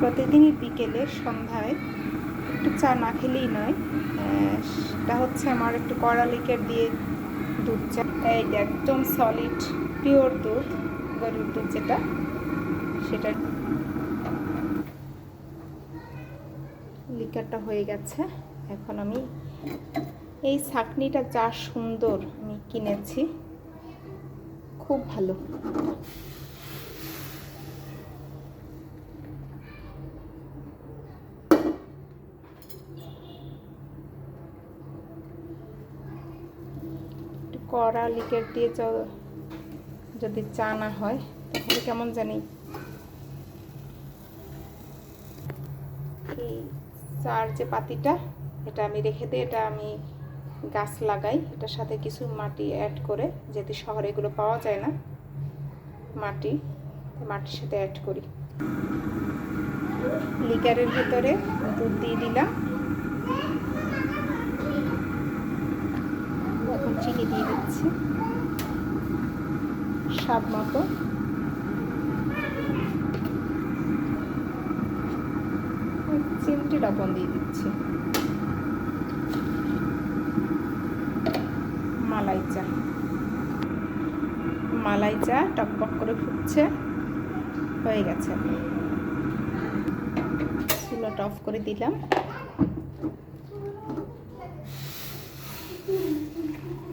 প্রতিদিনই বিকেলে সন্ধ্যায় একটু চা না খেলেই নয়। সেটা হচ্ছে আমার একটু কড়া লিকের দিয়ে দুধ চা। এই একদম সলিড পিওর দুধ, গরুর দুধ যেটা, সেটা লিকারটা হয়ে গেছে। এখন আমি এই ছাকনিটা যা সুন্দর আমি কিনেছি, খুব ভালো। কড়া লিকের দিয়ে যদি চা না হয়, তাহলে কেমন জানি? এই চার যে পাতিটা, এটা আমি রেখে দিই, এটা আমি গাছ লাগাই। এটার সাথে কিছু মাটি অ্যাড করে, যেহেতু শহরে এগুলো পাওয়া যায় না, মাটি মাটির সাথে অ্যাড করি। লিকারের ভিতরে দুধ দিয়ে দিলাম। এখন চিনি দিয়ে দিচ্ছি। স্বাদ মতো। চিমটি লবণ দিয়ে দিচ্ছি। মালাই চা। মালাই চা টকবক করে ফুটছে। হয়ে গেছে। চুলাটা অফ করে দিলাম। うん。